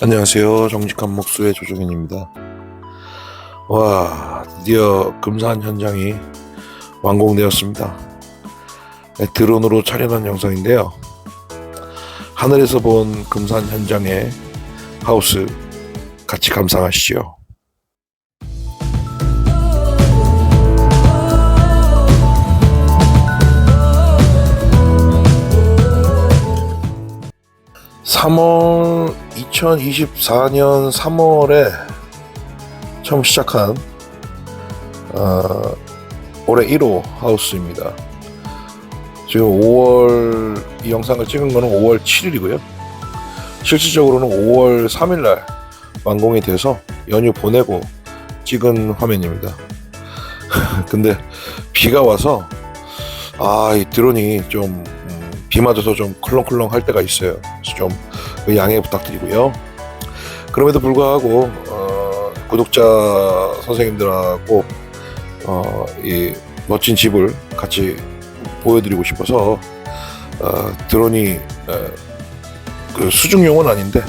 안녕하세요. 정직한 목수의 조정현입니다. 와, 드디어 금산 현장이 완공되었습니다. 네, 드론으로 촬영한 영상인데요. 하늘에서 본 금산 현장의 하우스 같이 감상하시죠. (3월) 2024년 3월에 처음 시작한 어, 올해 1호 하우스입니다. 지금 5월 이 영상을 찍은 거는 5월 7일이고요. 실질적으로는 5월 3일 날 완공이 돼서 연휴 보내고 찍은 화면입니다. 근데 비가 와서 아 이 드론이 좀 음, 비 맞아서 좀 컬렁컬렁 할 때가 있어요. 그래서 좀그 양해 부탁드리고요. 그럼에도 불구하고 어, 구독자 선생님들하고 어, 이 멋진 집을 같이 보여드리고 싶어서 어, 드론이 어, 그 수중용은 아닌데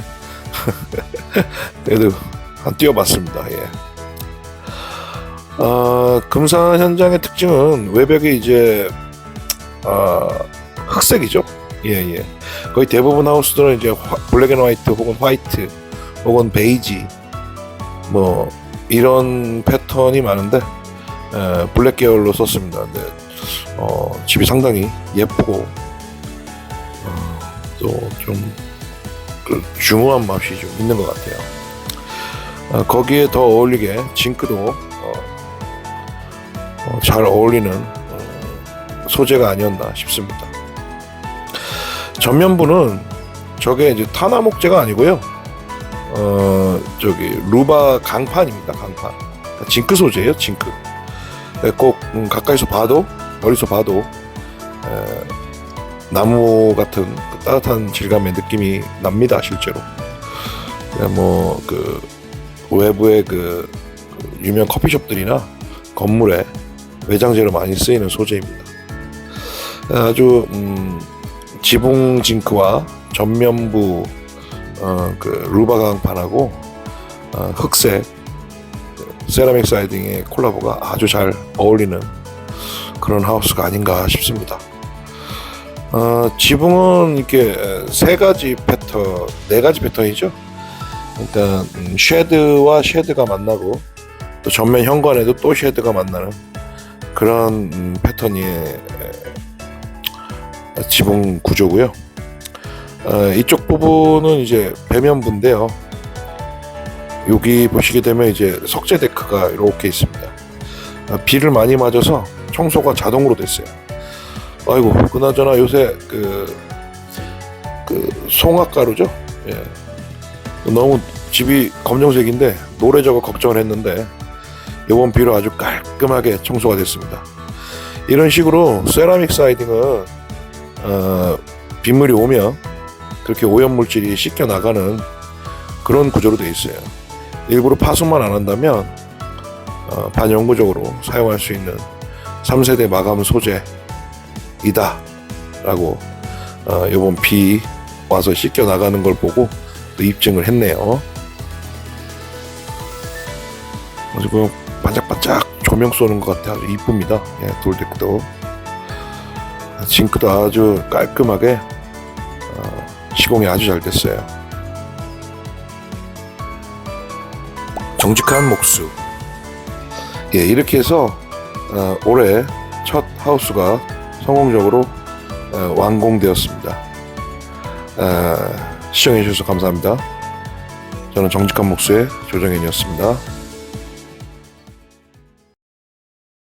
그래도 한 뛰어봤습니다. 예. 어, 금산 현장의 특징은 외벽이 이제 아, 흑색이죠. 예, 예. 거의 대부분 하우스들은 이제 화- 블랙 앤 화이트 혹은 화이트 혹은 베이지 뭐 이런 패턴이 많은데 에, 블랙 계열로 썼습니다. 근데 어, 집이 상당히 예쁘고 어, 또좀 그 중후한 맛이 좀 있는 것 같아요. 어, 거기에 더 어울리게 징크도 어, 어, 잘 어울리는 어, 소재가 아니었나 싶습니다. 전면부는 저게 이제 타나 목재가 아니고요. 어 저기 루바 강판입니다. 강판. 징크 소재예요. 징크. 네, 꼭 음, 가까이서 봐도 멀리서 봐도 에, 나무 같은 그 따뜻한 질감의 느낌이 납니다. 실제로. 뭐 그 외부의 그, 그 유명 커피숍들이나 건물에 외장재로 많이 쓰이는 소재입니다. 아주 음, 지붕 징크와 전면부 어, 그 루바 강판하고 어, 흑색 그 세라믹 사이딩의 콜라보가 아주 잘 어울리는 그런 하우스가 아닌가 싶습니다. 어, 지붕은 이렇게 세 가지 패턴, 네 가지 패턴이죠. 일단 음, 쉐드와 쉐드가 만나고 또 전면 현관에도 또 쉐드가 만나는 그런 음, 패턴이 지붕 구조고요. 어, 이쪽 부분은 이제 배면부인데요. 여기 보시게 되면 이제 석재 데크가 이렇게 있습니다. 아, 비를 많이 맞아서 청소가 자동으로 됐어요. 아이고, 그나저나 요새 그, 그 송화가루죠? 예. 너무 집이 검정색인데 노래져가 걱정을 했는데 이번 비로 아주 깔끔하게 청소가 됐습니다. 이런 식으로 세라믹 사이딩은 어, 빗물이 오면 그렇게 오염 물질이 씻겨 나가는 그런 구조로 되어 있어요. 일부러 파손만 안 한다면 어, 반영구적으로 사용할 수 있는 3세대 마감 소재이다라고 어, 이번 비 와서 씻겨 나가는 걸 보고 또 입증을 했네요. 지금 반짝반짝 조명 쏘는 것 같아 아주 이쁩니다. 예, 돌데크도. 징크도 아주 깔끔하게 어, 시공이 아주 잘 됐어요. 정직한 목수. 예, 이렇게 해서 어, 올해 첫 하우스가 성공적으로 어, 완공되었습니다. 어, 시청해주셔서 감사합니다. 저는 정직한 목수의 조정현이었습니다.